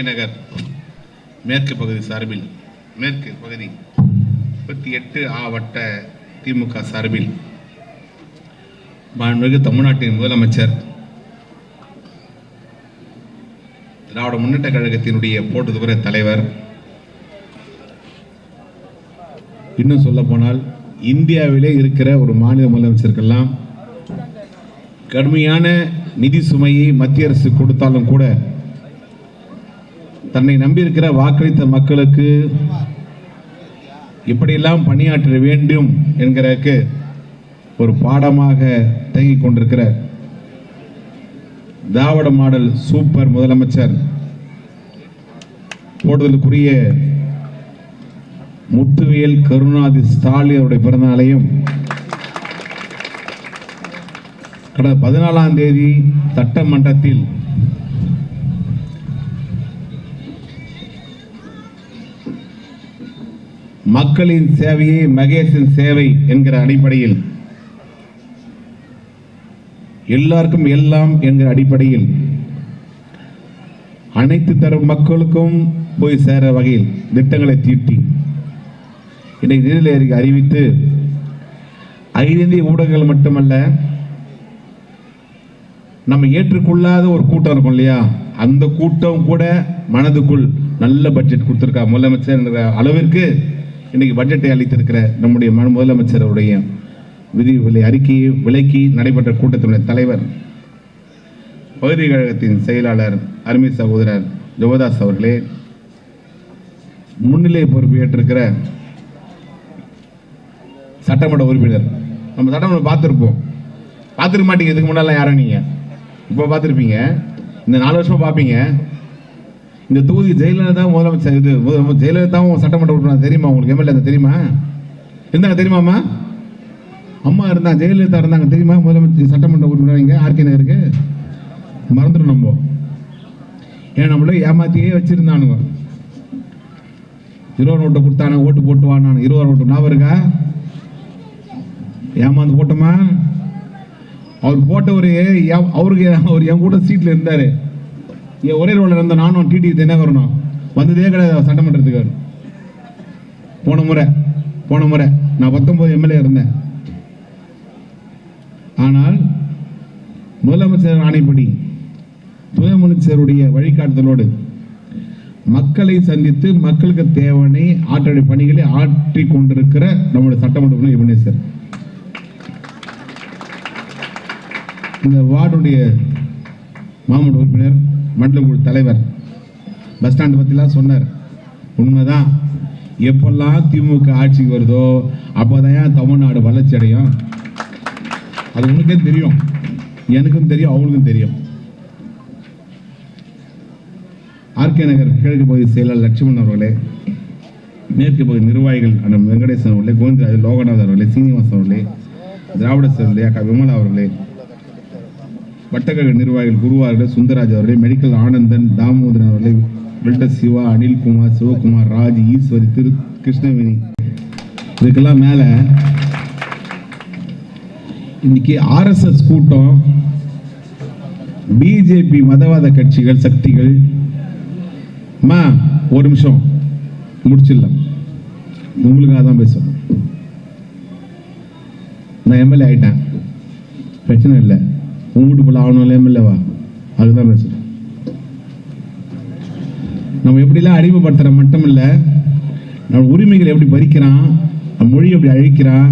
K நகர் மேற்கு பகுதி சார்பில் மேற்கு பகுதி முப்பத்தி எட்டு ஆவட்ட திமுக சார்பில் மாண்புமிகு தமிழ்நாட்டின் முதலமைச்சர் திராவிட முன்னேற்ற கழகத்தினுடைய போட்டுதுபுற தலைவர். இன்னும் சொல்ல போனால் இந்தியாவிலே இருக்கிற ஒரு மாநில முதலமைச்சருக்கெல்லாம் கடுமையான நிதி சுமையை மத்திய அரசு கொடுத்தாலும் கூட தன்னை நம்பியிருக்கிற வாக்களித்த மக்களுக்கு இப்படியெல்லாம் பணியாற்ற வேண்டும் என்கிறக்கு ஒரு பாடமாக தேங்கிக் கொண்டிருக்கிற திராவிட மாடல் சூப்பர் முதலமைச்சர் போடுதலுக்குரிய முத்துவேல் கருணாதி ஸ்டாலின் அவருடைய பிறந்தநாளையும் கடந்த பதினாலாம் தேதி சட்டமன்றத்தில் மக்களின் சேவையே மகேஷின் சேவை என்கிற அடிப்படையில். எல்லாருக்கும் எல்லாம் என்கிற அடிப்படையில். அனைத்து தரும் மக்களுக்கும் போய் சேர வகையில் திட்டங்களை தீட்டி. இன்றைக்கு நிதிநிலை அறிவித்து அகில இந்திய ஊடகங்கள் மட்டுமல்ல நம்ம ஏற்றுக்கொள்ளாத ஒரு கூட்டம் இருக்கும் இல்லையா? அந்த கூட்டம் கூட மனதுக்குள் நல்ல பட்ஜெட் கொடுத்துருக்கா முதலமைச்சர் அளவிற்கு இன்னைக்கு பட்ஜெட்டை அளித்திருக்கிற நம்முடைய முதலமைச்சர் அவருடைய விதி விலை அறிக்கையை விலக்கி நடைபெற்ற கூட்டத்தினுடைய தலைவர் பகுதி கழகத்தின் செயலாளர் அருமை சகோதரர் ஜோதாஸ் அவர்களே முன்னிலை பொறுப்பு ஏற்றிருக்கிற சட்டமன்ற உறுப்பினர். நம்ம சட்டமன்றம் பார்த்துருப்போம். பார்த்துருக்க மாட்டீங்க. இதுக்கு முன்னாலாம் யாரும் நீங்கள் இப்போ பார்த்துருப்பீங்க. இந்த நாலு வருஷமா பார்ப்பீங்க. இந்த தொகுதி ஜெயலலிதா முதலமைச்சர் இது ஜெயலலிதாவும் சட்டமன்ற உறுப்பினர் தெரியுமா? உங்களுக்கு எம்எல்ஏ தெரியுமா? இருந்தாங்க தெரியுமாம்மா அம்மா? இருந்தா ஜெயலலிதா இருந்தாங்க தெரியுமா? முதலமைச்சர் சட்டமன்ற உறுப்பினர் இங்கே ஆர்கே நகருக்கு? மறந்துடும் நம்ம. ஏன்னா நம்மள ஏமாத்தியே வச்சிருந்தானுங்க. இருபது நோட்டு கொடுத்தானு ஓட்டு போட்டு வானானு இருபது நோட்டு ஞாபகம் இருக்கா? ஏமாந்து போட்டோமா? அவர் போட்டவர் அவருக்கு அவர் என் கூட சீட்டில் இருந்தாரு. என் ஒரே ரோல இருந்த நானும் டிடி தினகரனும் வந்ததே கிடையாது சட்டமன்றத்துக்கு அவர். போன முறை போன முறை நான் பத்தொன்பது எம்எல்ஏ இருந்தேன். ஆனால் முதலமைச்சர் ஆணைப்படி துணை முதலமைச்சருடைய வழிகாட்டுதலோடு மக்களை சந்தித்து மக்களுக்கு தேவையான ஆற்றலை பணிகளை ஆற்றி கொண்டிருக்கிற நம்முடைய சட்டமன்ற எம்எல்ஏ சார். இந்த வார்டுடைய மாமன் உறுப்பினர் மண்டல குழு தலைவர் பஸ் ஸ்டாண்டு பற்றிலாம் சொன்னார். உண்மைதான். எப்பெல்லாம் திமுக ஆட்சிக்கு வருதோ அப்போதான் தமிழ்நாடு வளர்ச்சி அடையும் அது உனக்கே தெரியும். எனக்கும் தெரியும் அவங்களுக்கும் தெரியும். ஆர்கே நகர் கிழக்கு பகுதி செயலாளர் லட்சுமணன் அவர்களே மேற்கு பகுதி நிர்வாகிகள் அண்ணன் வெங்கடேசன் அவர்களே கோவிந்தராஜ் லோகநாதர் அவர்களே சீனிவாசன் அவர்களே திராவிட அவர்களே அக்கா விமலா அவர்களே வட்டக்கழக நிர்வாகிகள் குருவார்கள் சுந்தராஜ் அவர்களை மெடிக்கல் ஆனந்தன் தாமோதரன் அவர்களை வெல்ட சிவா அனில்குமார் சிவகுமார் ராஜ் ஈஸ்வரி திரு கிருஷ்ணவேணி. இதுக்கெல்லாம் மேல இன்னைக்கு ஆர்எஸ்எஸ் கூட்டம் பிஜேபி மதவாத கட்சிகள் சக்திகள். மா ஒரு நிமிஷம். முடிச்சிடலாம். உங்களுக்காக தான் பேசணும். நான் எம்எல்ஏ ஆயிட்டேன். பிரச்சனை இல்லை. உன் வீட்டுக்குள்ள ஆகணும்ல எம்எல்ஏவா அதுதான் பேசுறேன் நம்ம எப்படிலாம் அடிமைப்படுத்துற மட்டும் இல்லை நம்ம உரிமைகளை எப்படி பறிக்கிறான் நம்ம மொழி எப்படி அழிக்கிறான்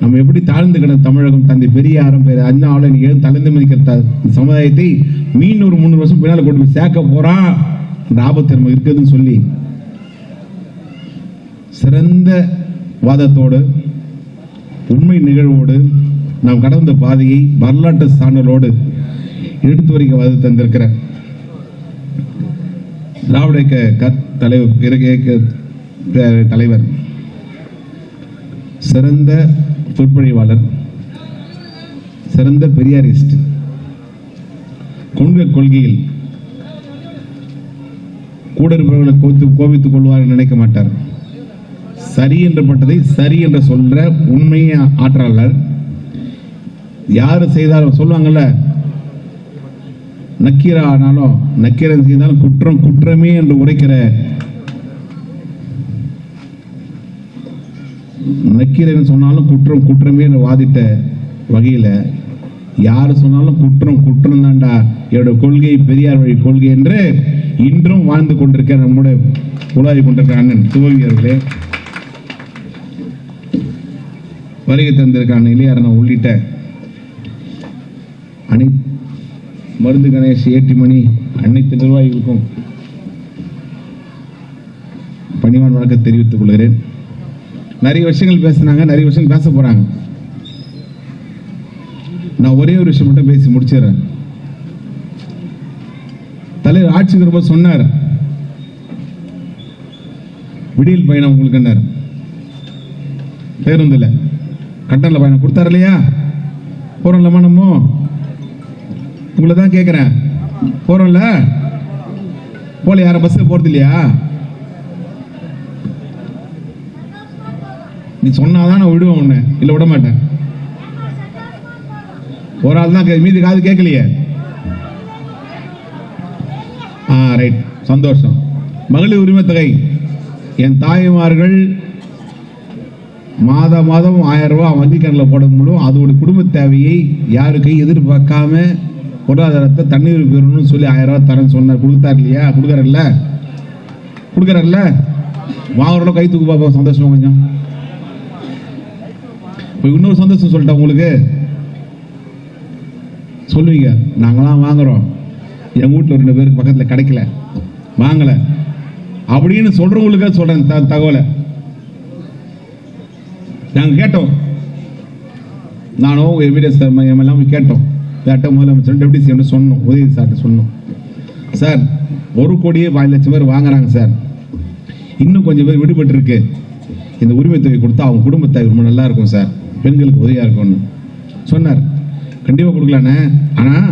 நம்ம எப்படி தாழ்ந்து கிடந்த தமிழகம் தந்தை பெரியாரும் பேர் அந்த ஆளும் எனக்கு தலைந்து மதிக்கிற த- சமுதாயத்தை மீன் ஒரு முந்நூறு வருஷம் பின்னால் கொண்டு போய் சேர்க்க போறான். அந்த ஆபத்து நம்ம இருக்குதுன்னு சொல்லி சிறந்த வாதத்தோடு உண்மை நிகழ்வோடு நாம் கடந்த பாதையை வரலாற்று சான்றலோடு எடுத்து வரைக்க வந்து தந்திருக்கிறார் திராவிட க- தலைவர் தலைவர் சிறந்த சொற்பொழிவாளர் சிறந்த பெரியாரிஸ்ட் கொள்கை கொள்கையில் கூட இருப்பவர்களை கோத்து கோபித்துக் கொள்வார் நினைக்க மாட்டார். சரி என்று பட்டதை சரி என்று சொல்ற உண்மையை ஆற்றலர் யாரு செய்தாலும் சொல்லுவாங்கல்ல நக்கீரா ஆனாலும் நக்கீரன் செய்தாலும் குற்றம் குற்றமே என்று உரைக்கிற நக்கீரன் சொன்னாலும் குற்றம் குற்றமே என்று வாதிட்ட வகையில் யார் சொன்னாலும் குற்றம் குற்றம் தான்டா. என்னோட கொள்கை பெரியார் வழி கொள்கை என்று இன்றும் வாழ்ந்து கொண்டிருக்க நம்முடைய உலாவி கொண்டிருக்க அண்ணன் சிவகி அவர்களே. வருகை தந்திருக்கான இளையரணம் உள்ளிட்ட அனை மருந்து கணேஷ் ஏட்டிமணி அனைத்து நிர்வாகிகளுக்கும் பணிவான் வணக்கம் தெரிவித்துக் கொள்கிறேன். நிறைய விஷயங்கள் பேசுனாங்க நிறைய விஷயங்கள் பேச போறாங்க. நான் ஒரே ஒரு விஷயம் மட்டும் பேசி முடிச்சிடுறேன். தலைவர் ஆட்சிக்கு ரொம்ப சொன்னார். விடியல் பயணம் உங்களுக்கு என்ன பேருந்துல. கட்டண பயணம் கொடுத்தாரு இல்லையா? போறோம்லம்மா நம்ம? உங்களை தான் கேட்குறேன் போறோம்ல? போல யாரும் பஸ்ஸில் போறது இல்லையா நீ சொன்னாதான் நான் விடுவேன் உன்னை. இல்லை விட மாட்டேன். ஒரு ஆள் தான் மீதி காது கேட்கலையே. ஆ ரைட் சந்தோஷம். மகளிர் உரிமை தொகை. என் தாய்மார்கள் மாத மாதம் ஆயிரம் ரூபாய் வங்கி கணக்கில் போட முடியும் அதோட குடும்ப தேவையை யாருக்கையும் எதிர்பார்க்காம பொருளாதாரத்தை தண்ணீர் பெறணும்னு சொல்லி ஆயிரம் ரூபா தரேன்னு சொன்னார். கொடுத்தாரு இல்லையா? கொடுக்குறாருல்ல கொடுக்குறாருல்ல வாங்குறோம் கை தூக்கு பார்ப்போம் சந்தோஷம் கொஞ்சம். இப்போ இன்னொரு சந்தோஷம் சொல்லிட்டேன் உங்களுக்கு. சொல்லுவீங்க நாங்களாம் வாங்குறோம். என் வீட்டில் ரெண்டு பேருக்கு பக்கத்தில் கிடைக்கல. வாங்கலை. அப்படின்னு சொல்கிறவங்களுக்கே சொல்கிறேன் த தகவலை. நாங்கள் கேட்டோம். நானும் எவிடன்ஸ் எல்லாம் போய் கேட்டோம். யார்கிட்ட முதலமைச்சர் டெப்டி சிஎம் சொன்னோம் உதயநிதி சார்கிட்ட சொன்னோம். சார் ஒரு கோடியே பாதி லட்சம் பேர் வாங்குறாங்க சார் இன்னும் கொஞ்சம் பேர் விடுபட்டு இருக்கு இந்த உரிமை தொகை கொடுத்தா அவங்க குடும்பத்தை ரொம்ப நல்லா இருக்கும் சார் பெண்களுக்கு உதவியாக இருக்கும்னு சொன்னார். கண்டிப்பாக கொடுக்கலாண்ணே. ஆனால்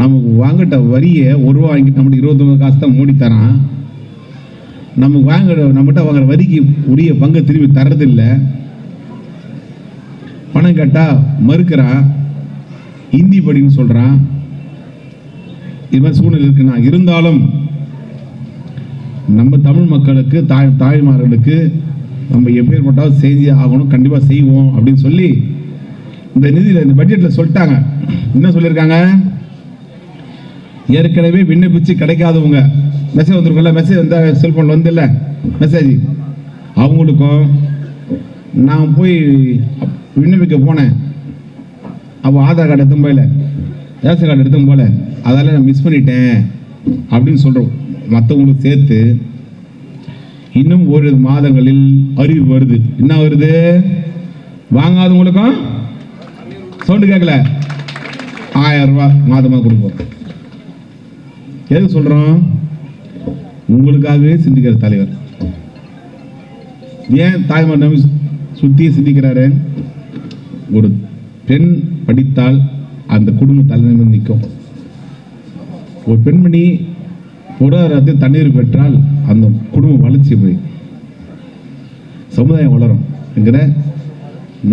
நமக்கு வாங்கிட்ட வரியை ஒரு ரூபா வாங்கிட்டு நம்மகிட்ட இருபத்தொம்பது காசு தான் மூடி தரான். நமக்கு வாங்குற நம்மகிட்ட வாங்குற வரிக்கு உரிய பங்கு திரும்பி தர்றதில்லை. பணம் கேட்டால் மறுக்கிறான். ஹிந்தி படின்னு சொல்கிறான் இது மாதிரி சூழ்நிலை இருக்குன்னா இருந்தாலும் நம்ம தமிழ் மக்களுக்கு தாய் தாய்மார்களுக்கு நம்ம எப்பேற்பட்டாலும் செஞ்சு ஆகணும் கண்டிப்பாக செய்வோம் அப்படின்னு சொல்லி இந்த நிதியில் இந்த பட்ஜெட்டில் சொல்லிட்டாங்க. என்ன சொல்லியிருக்காங்க? ஏற்கனவே விண்ணப்பிச்சு கிடைக்காதவங்க. மெசேஜ் வந்திருக்கும்ல மெசேஜ் வந்த செல்ஃபோனில் வந்துல்ல? மெசேஜ் அவங்களுக்கும் நான் போய் விண்ணப்பிக்க போனேன். அப்போ ஆதார் கார்டு எடுத்தும் போயில ரேஷன் கார்டு எடுத்தும் போல அதால நான் மிஸ் பண்ணிட்டேன். அப்படின்னு சொல்கிறோம் மற்றவங்களுக்கு சேர்த்து. இன்னும் ஒரு மாதங்களில் அறிவு வருது. என்ன வருது? வாங்காதவங்களுக்கும் சவுண்டு கேட்கல ஆயிரம் ரூபா மாதமாக கொடுப்போம். எதுக்கு சொல்கிறோம் உங்களுக்காகவே சிந்திக்கிற தலைவர். ஏன் தாய்மார் நம்பி சுற்றி சிந்திக்கிறாரு? ஒரு பெண் படித்தால் அந்த குடும்பம் தலைநிலை நிற்கும். ஒரு பெண்மணி பொருளாதாரத்தில் தண்ணீர் பெற்றால் அந்த குடும்பம் வளர்ச்சி போய் சமுதாயம் வளரும். என்கிற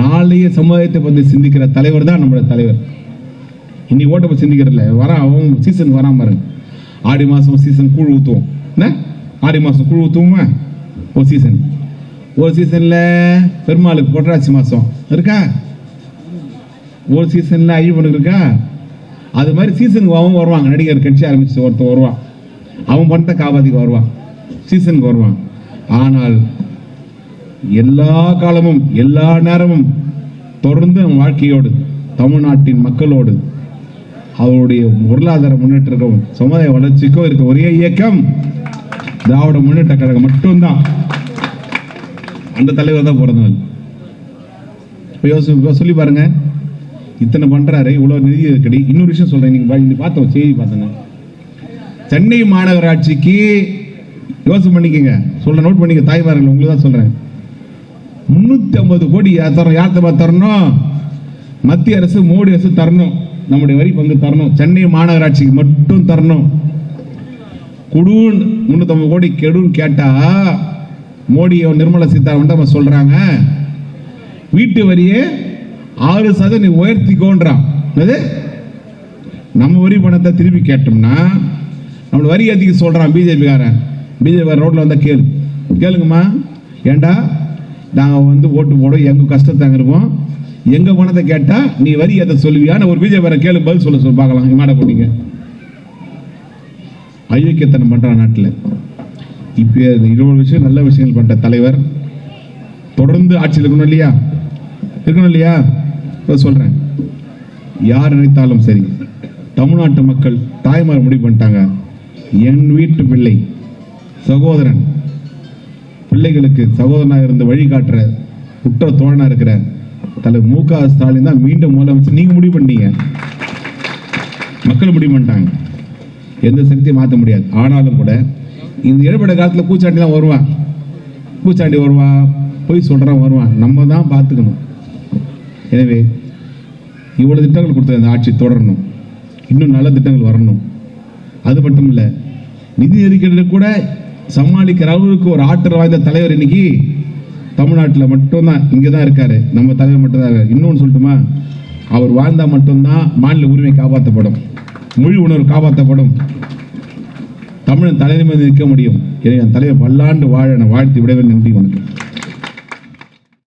நாளைய சமுதாயத்தை பற்றி சிந்திக்கிற தலைவர் தான் நம்மளோட தலைவர். இன்னைக்கு ஓட்ட பற்றி சிந்திக்கிறதில்ல. வரான் அவன் சீசன் வராம பாருங்க. ஆடி மாதம் சீசன் கூழ் ஊற்றுவோம் என்ன? ஆடி மாதம் கூழ் ஊற்றுவோமா ஒரு சீசன் ஒரு சீசனில் பெருமாளுக்கு பொட்டராட்சி மாதம் இருக்கா? ஒரு சீசனில் ஐயப்பனுக்கு இருக்கா? அது மாதிரி சீசனுக்கு அவன் வருவாங்க நடிகர் கட்சி ஆரம்பிச்சு ஒருத்தர் வருவான். அவன் பணத்தை காப்பாற்றிக்க வருவான். சீசனுக்கு வருவான். ஆனால் எல்லா காலமும் எல்லா நேரமும் தொடர்ந்து நம் வாழ்க்கையோடு தமிழ்நாட்டின் மக்களோடு அவருடைய பொருளாதார முன்னேற்றக்கும் சமுதாய வளர்ச்சிக்கும் இருக்க ஒரே இயக்கம் திராவிட முன்னேற்ற கழகம் மட்டும்தான். அந்த தலைவர் தான் பிறந்தவர் இப்போ யோசி சொல்லி பாருங்க. இத்தனை பண்ணுறாரு இவ்வளோ நிதி இருக்கடி இன்னொரு விஷயம் சொல்கிறேன் நீங்கள் பார்த்தோம் செய்தி பார்த்தேங்க சென்னை மாநகராட்சிக்கு யோசனை பண்ணிக்கோங்க. சொல்ல நோட் பண்ணிக்க தாய்மார்கள் உங்களுக்கு தான் சொல்கிறேன் முந்நூற்றி ஐம்பது கோடி தரணும்? யார் தரணும்? மத்திய அரசு மோடி அரசு தரணும். நம்முடைய வரி பங்கு தரணும். சென்னை மாநகராட்சிக்கு மட்டும் தரணும். குடூன் முன்னூத்தம்பது கோடி கெடுன்னு கேட்டால் மோடி நிர்மலா சீதாராமன் தான் சொல்கிறாங்க வீட்டு வரியே ஆறு சதவீதம் நீ உயர்த்திக்கோன்றான் அது நம்ம வரி பணத்தை திருப்பி கேட்டோம்னா நம்மளை வரி ஏற்றிக்க சொல்கிறான் பிஜேபிக்காரன் பிஜேபி ரோட்டில் வந்தால் கேளு. கேளுங்கம்மா. ஏண்டா? நாங்கள் வந்து ஓட்டு போடும் எங்கள் கஷ்டத்தை இருக்கோம். எங்கள் பணத்தை கேட்டால் நீ வரி ஏற்ற சொல்லுவியான்னு ஒரு பிஜேபி கேளு பதில் சொல்ல சொல்லி பார்க்கலாம். மாட போட்டீங்க. அயோக்கியத்தனம் பண்ணுறான் நாட்டில். இப்போ இருபது விஷயம் நல்ல விஷயங்கள் பண்ணுற தலைவர். தொடர்ந்து ஆட்சியில் இருக்கணும் இல்லையா? இருக்கணும் இல்லையா? சொல்கிறேன் யார் நினைத்தாலும் சரி தமிழ்நாட்டு மக்கள் தாய்மார் முடிவு பண்ணிட்டாங்க. என் வீட்டு பிள்ளை சகோதரன் பிள்ளைகளுக்கு சகோதரனாக இருந்து வழிகாட்டுற உற்ற தோழனாக இருக்கிற தலை மு க ஸ்டாலின் தான் மீண்டும் முதலமைச்சர். நீங்க முடிவு பண்ணீங்க மக்கள் முடிவு பண்ணிட்டாங்க. எந்த சக்தியும் மாற்ற முடியாது. ஆனாலும் கூட இந்த இடைப்பட்ட காலத்தில் பூச்சாண்டி தான் வருவான். பூச்சாண்டி வருவான் போய் சொல்கிறான் வருவான். நம்ம தான் பார்த்துக்கணும். எனவே இவ்வளோ திட்டங்கள் கொடுத்த அந்த ஆட்சி தொடரணும். இன்னும் நல்ல திட்டங்கள் வரணும். அது மட்டும் இல்லை நிதி நெருக்கடியில் கூட சமாளிக்கிற அளவுக்கு ஒரு ஆற்றல் வாய்ந்த தலைவர் இன்னைக்கு தமிழ்நாட்டில் மட்டும்தான் இங்கே தான் இருக்கார். நம்ம தலைவர் மட்டும்தான் இருக்கார். இன்னொன்று சொல்லட்டுமா? அவர் வாழ்ந்தால் மட்டும்தான் மாநில உரிமை காப்பாற்றப்படும். மொழி உணர்வு காப்பாற்றப்படும். தமிழன் தலைநிமிர்ந்து நிற்க முடியும். எனவே அந்த தலைவர் பல்லாண்டு வாழ வாழ்த்து விடவே நன்றி வணக்கம்.